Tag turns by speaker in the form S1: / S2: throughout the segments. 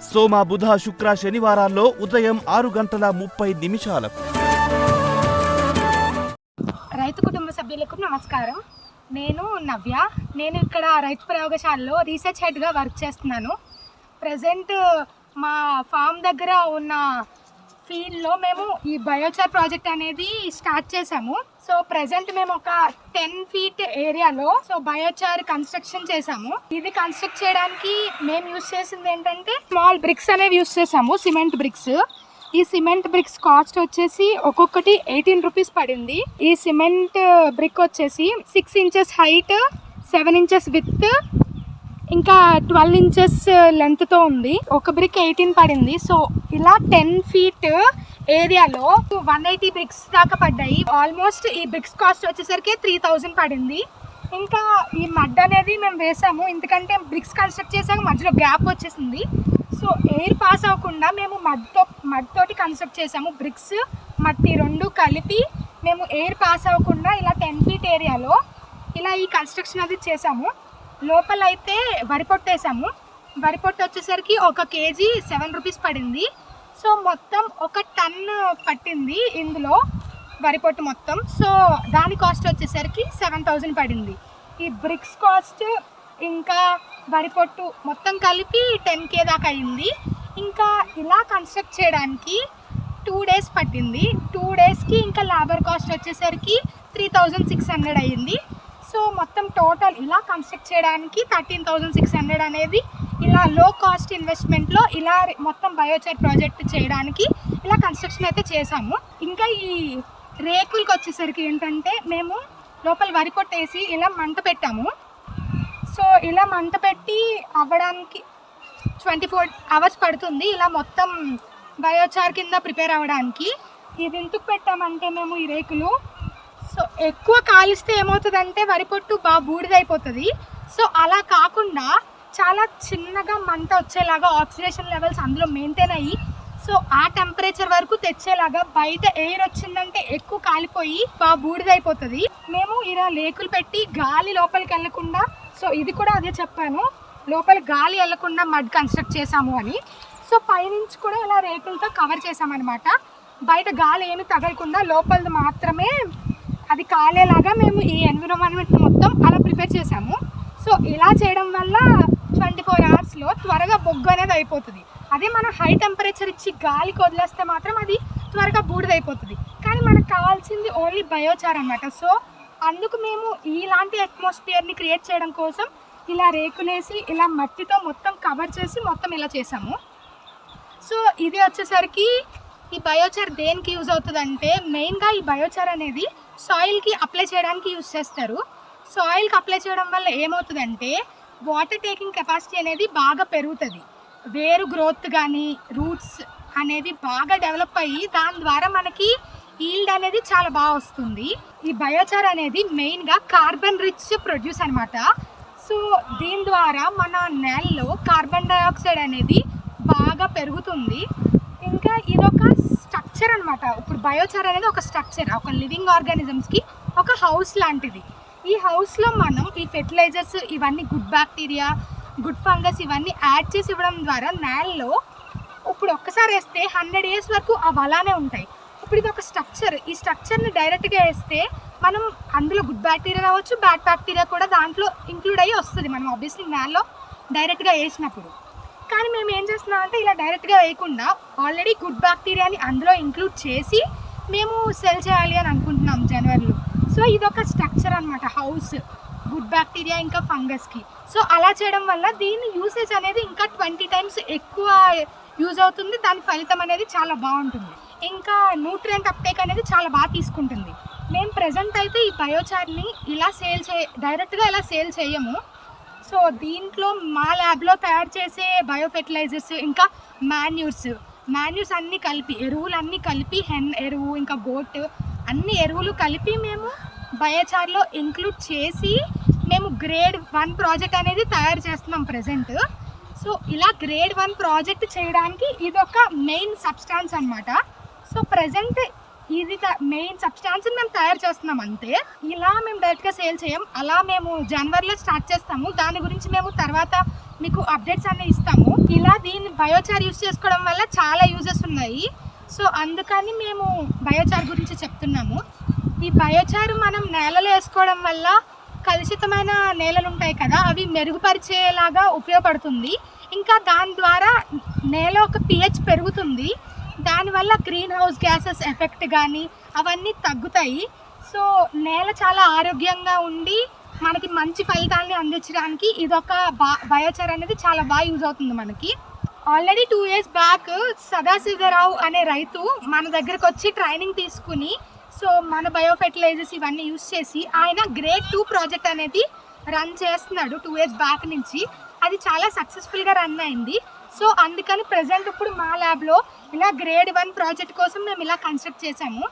S1: సోమ బుధ శుక్ర శనివారాల్లో ఉదయం ఆరు గంటల ముప్పై నిమిషాలకు.
S2: రైతు కుటుంబ సభ్యులకు నమస్కారం. నేను నవ్య. నేను ఇక్కడ రైతు ప్రయోగశాలలో రీసెర్చ్ హెడ్గా వర్క్ చేస్తున్నాను. ప్రజెంట్ మా ఫామ్ దగ్గర ఉన్న ఫీల్డ్లో మేము ఈ బయోచార్ ప్రాజెక్ట్ అనేది స్టార్ట్ చేసాము. సో ప్రజెంట్ మేము ఒక టెన్ ఫీట్ ఏరియాలో సో బయోచార్ కన్స్ట్రక్షన్ చేసాము. ఇది కన్స్ట్రక్ట్ చేయడానికి మేము యూస్ చేసింది ఏంటంటే స్మాల్ బ్రిక్స్ అనేవి యూస్ చేసాము సిమెంట్ బ్రిక్స్. ఈ సిమెంట్ బ్రిక్స్ కాస్ట్ వచ్చేసి ఒక్కొక్కటి ఎయిటీన్ రూపీస్ పడింది. ఈ సిమెంట్ బ్రిక్ వచ్చేసి six inches height seven inches with ఇంకా ట్వెల్వ్ ఇంచెస్ లెంత్తో ఉంది. ఒక బ్రిక్ ఎయిటీన్ పడింది. సో ఇలా టెన్ ఫీట్ ఏరియాలో వన్ ఎయిటీ బ్రిక్స్ దాకా పడ్డాయి. ఆల్మోస్ట్ ఈ బ్రిక్స్ కాస్ట్ వచ్చేసరికి త్రీ థౌజండ్ పడింది. ఇంకా ఈ మడ్ అనేది మేము వేసాము. ఎందుకంటే బ్రిక్స్ కన్స్ట్రక్ట్ చేసాక మధ్యలో గ్యాప్ వచ్చేసింది. సో ఎయిర్ పాస్ అవ్వకుండా మేము మడ్తో మడ్ తోటి కన్స్ట్రక్ట్ చేసాము. బ్రిక్స్ మట్టి రెండు కలిపి మేము ఎయిర్ పాస్ అవ్వకుండా ఇలా టెన్ ఫీట్ ఏరియాలో ఇలా ఈ కన్స్ట్రక్షన్ అది చేసాము. లోపల అయితే వరి పొట్టు వేసాము వరి పొట్టు వచ్చేసరికి ఒక కేజీ సెవెన్ రూపీస్ పడింది. సో మొత్తం ఒక టన్ పట్టింది ఇందులో వరి పొట్టు మొత్తం. సో దాని కాస్ట్ వచ్చేసరికి సెవెన్ థౌజండ్ పడింది. ఈ బ్రిక్స్ కాస్ట్ ఇంకా వరి పొట్టు మొత్తం కలిపి టెన్ కే దాకా అయింది. ఇంకా ఇలా కన్స్ట్రక్ట్ చేయడానికి టూ డేస్ పట్టింది. టూ డేస్కి ఇంకా లేబర్ కాస్ట్ వచ్చేసరికి త్రీ థౌజండ్ సిక్స్ హండ్రెడ్ అయ్యింది. సో మొత్తం టోటల్ ఇలా కన్స్ట్రక్ట్ చేయడానికి థర్టీన్ థౌజండ్ సిక్స్ హండ్రెడ్ అనేది ఇలా లో కాస్ట్ ఇన్వెస్ట్మెంట్లో ఇలా మొత్తం బయోచార్ ప్రాజెక్ట్ చేయడానికి ఇలా కన్స్ట్రక్షన్ అయితే చేసాము ఇంకా ఈ రేకులకి వచ్చేసరికి ఏంటంటే మేము లోపల వరి కొట్టేసి ఇలా మంట పెట్టాము. సో ఇలా మంట పెట్టి అవ్వడానికి ట్వంటీ ఫోర్ అవర్స్ పడుతుంది ఇలా మొత్తం బయోచార్ కింద ప్రిపేర్ అవ్వడానికి. ఇది ఎందుకు పెట్టామంటే మేము ఈ రేకులు సో ఎక్కువ కాలిస్తే ఏమవుతుందంటే వరి పొట్టు బాగా బూడిదైపోతుంది. సో అలా కాకుండా చాలా చిన్నగా మంట వచ్చేలాగా ఆక్సిడేషన్ లెవెల్స్ అందులో మెయింటైన్ అయ్యి సో ఆ టెంపరేచర్ వరకు తెచ్చేలాగా బయట ఎయిర్ వచ్చిందంటే ఎక్కువ కాలిపోయి బాగా బూడిదైపోతుంది. మేము ఇలా లేకులు పెట్టి గాలి లోపలికి వెళ్ళకుండా సో ఇది కూడా అదే చెప్పాను లోపల గాలి వెళ్ళకుండా మడ్ కన్స్ట్రక్ట్ చేసాము అని. సో పైనుంచి కూడా ఇలా రేకులతో కవర్ చేసామన్నమాట బయట గాలి ఏమి తగలకుండా లోపలది మాత్రమే అది కాలేలాగా మేము ఈ ఎన్విరాన్మెంట్ మొత్తం అలా ప్రిపేర్ చేసాము సో ఇలా చేయడం వల్ల ట్వంటీ ఫోర్ అవర్స్లో త్వరగా బొగ్గు అనేది అయిపోతుంది. అదే మనం హై టెంపరేచర్ ఇచ్చి గాలికి వదిలేస్తే మాత్రం అది త్వరగా బూడిదైపోతుంది. కానీ మనకు కావాల్సింది ఓన్లీ బయోచార్ అనమాట సో అందుకు మేము ఇలాంటి అట్మాస్ఫియర్ని క్రియేట్ చేయడం కోసం ఇలా రేకులేసి ఇలా మట్టితో మొత్తం కవర్ చేసి మొత్తం ఇలా చేసాము సో ఇది వచ్చేసరికి ఈ బయోచార్ దేనికి యూజ్ అవుతుంది అంటే మెయిన్గా ఈ బయోచార్ అనేది సాయిల్కి అప్లై చేయడానికి యూజ్ చేస్తారు. సాయిల్కి అప్లై చేయడం వల్ల ఏమవుతుందంటే వాటర్ టేకింగ్ కెపాసిటీ అనేది బాగా పెరుగుతుంది. వేరు గ్రోత్ కానీ రూట్స్ అనేవి బాగా డెవలప్ అయ్యి దాని ద్వారా మనకి ఈల్డ్ అనేది చాలా బాగా వస్తుంది. ఈ బయోచార్ అనేది మెయిన్గా కార్బన్ రిచ్ ప్రొడ్యూస్ అనమాట సో దీని ద్వారా మన నేలలో కార్బన్ డైఆక్సైడ్ అనేది బాగా పెరుగుతుంది. ఇదొక స్ట్రక్చర్ అన్నమాట. ఇప్పుడు బయోచార్ అనేది ఒక స్ట్రక్చర్ ఒక లివింగ్ ఆర్గానిజమ్స్కి ఒక హౌస్ లాంటిది. ఈ హౌస్లో మనం ఈ ఫెర్టిలైజర్స్ ఇవన్నీ గుడ్ బ్యాక్టీరియా గుడ్ ఫంగస్ ఇవన్నీ యాడ్ చేసి ఇవ్వడం ద్వారా నేలలో ఇప్పుడు ఒక్కసారి వేస్తే హండ్రెడ్ ఇయర్స్ వరకు అవి అలానే ఉంటాయి. ఇప్పుడు ఇది ఒక స్ట్రక్చర్ ఈ స్ట్రక్చర్ని డైరెక్ట్గా వేస్తే మనం అందులో గుడ్ బ్యాక్టీరియా రావచ్చు బ్యాడ్ బ్యాక్టీరియా కూడా దాంట్లో ఇంక్లూడ్ అయ్యి వస్తుంది. మనం ఆబ్వియస్లీ నేలలో డైరెక్ట్గా వేసినప్పుడు. కానీ మేము ఏం చేస్తున్నాం అంటే ఇలా డైరెక్ట్గా వేయకుండా ఆల్రెడీ గుడ్ బ్యాక్టీరియాని అందులో ఇంక్లూడ్ చేసి మేము సెల్ చేయాలి అని అనుకుంటున్నాం జనవరిలో. సో ఇది ఒక స్ట్రక్చర్ అనమాట హౌస్ గుడ్ బ్యాక్టీరియా ఇంకా ఫంగస్కి సో అలా చేయడం వల్ల దీని యూసేజ్ అనేది ఇంకా ట్వంటీ టైమ్స్ ఎక్కువ యూజ్ అవుతుంది. దాని ఫలితం అనేది చాలా బాగుంటుంది. ఇంకా న్యూట్రియంట్ అప్టేక్ అనేది చాలా బాగా తీసుకుంటుంది. మేము ప్రజెంట్ అయితే ఈ బయోచార్ని ఇలా సేల్ చే డైరెక్ట్గా ఇలా సేల్ చేయము. సో దీంట్లో మా ల్యాబ్లో తయారు చేసే బయో ఫెర్టిలైజర్స్ ఇంకా మాన్యూర్స్. మాన్యూర్స్ అన్నీ కలిపి ఎరువులు అన్నీ కలిపి హెన్ ఎరువు ఇంకా గోట్ అన్ని ఎరువులు కలిపి మేము బయోచార్లో ఇంక్లూడ్ చేసి మేము గ్రేడ్ వన్ ప్రాజెక్ట్ అనేది తయారు చేస్తున్నాం ప్రజెంట్ సో ఇలా గ్రేడ్ వన్ ప్రాజెక్ట్ చేయడానికి ఇది ఒక మెయిన్ సబ్స్టాన్స్ అన్నమాట. సో ప్రజెంట్ ఇది మెయిన్ సబ్స్టాన్స్ మేము తయారు చేస్తున్నాం అంతే. ఇలా మేము డైరెక్ట్గా సేల్ చేయం. అలా మేము జనవరిలో స్టార్ట్ చేస్తాము. దాని గురించి మేము తర్వాత మీకు అప్డేట్స్ అన్నీ ఇస్తాము. ఇలా దీన్ని బయోచార్ యూస్ చేసుకోవడం వల్ల చాలా యూజెస్ ఉన్నాయి. సో అందుకని మేము బయోచార్ గురించి చెప్తున్నాము. ఈ బయోచార్ మనం నేలలో వేసుకోవడం వల్ల కలుషితమైన నేలలు ఉంటాయి కదా అవి మెరుగుపరిచేలాగా ఉపయోగపడుతుంది. ఇంకా దాని ద్వారా నేల ఒక పిహెచ్ పెరుగుతుంది. దానివల్ల గ్రీన్ హౌస్ గ్యాసెస్ ఎఫెక్ట్ కానీ అవన్నీ తగ్గుతాయి. సో నేల చాలా ఆరోగ్యంగా ఉండి మనకి మంచి ఫలితాన్ని అందించడానికి ఇదొక బా బయోచర్ అనేది చాలా బాగా యూజ్ అవుతుంది మనకి. Already two years back Sadashivarao అనే రైతు మన దగ్గరకు వచ్చి ట్రైనింగ్ తీసుకుని సో మన బయో ఫెర్టిలైజర్స్ ఇవన్నీ యూస్ చేసి ఆయన గ్రేట్ టూ ప్రాజెక్ట్ అనేది రన్ చేస్తున్నాడు టూ ఇయర్స్ బ్యాక్ నుంచి. అది చాలా సక్సెస్ఫుల్గా రన్ అయింది. సో అందుకని ప్రజెంట్ ఇప్పుడు మా ల్యాబ్లో ఇలా గ్రేడ్ వన్ ప్రాజెక్ట్ కోసం మేము ఇలా కన్స్ట్రక్ట్ చేసాము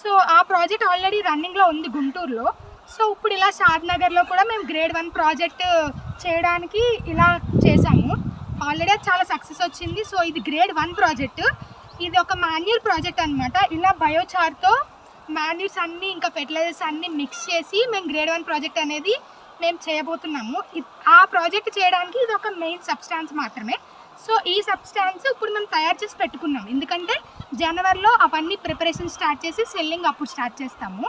S2: సో ఆ ప్రాజెక్ట్ ఆల్రెడీ రన్నింగ్లో ఉంది గుంటూరులో. సో ఇప్పుడు ఇలా షాద్ నగర్లో కూడా మేము గ్రేడ్ వన్ ప్రాజెక్ట్ చేయడానికి ఇలా చేసాము ఆల్రెడీ చాలా సక్సెస్ వచ్చింది. సో ఇది గ్రేడ్ వన్ ప్రాజెక్ట్ ఇది ఒక మాన్యువల్ ప్రాజెక్ట్ అనమాట ఇలా బయోచార్తో మాన్యూస్ అన్నీ ఇంకా ఫెర్టిలైజర్స్ అన్నీ మిక్స్ చేసి మేము గ్రేడ్ వన్ ప్రాజెక్ట్ అనేది మేము చేయబోతున్నాము. ఆ ప్రాజెక్ట్ చేయడానికి ఇది ఒక మెయిన్ సబ్స్టాన్స్ మాత్రమే. సో ఈ సబ్స్టాన్స్ ఇప్పుడు మేము తయారు చేసి పెట్టుకున్నాం. ఎందుకంటే జనవరిలో అవన్నీ ప్రిపరేషన్ స్టార్ట్ చేసి సెల్లింగ్ అప్పుడు స్టార్ట్ చేస్తాము.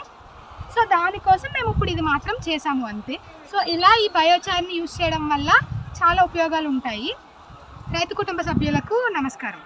S2: సో దానికోసం మేము ఇప్పుడు ఇది మాత్రం చేసాము అంతే. సో ఇలా ఈ బయోచార్ని యూజ్ చేయడం వల్ల చాలా ఉపయోగాలు ఉంటాయి. రైతు కుటుంబ సభ్యులకు నమస్కారం.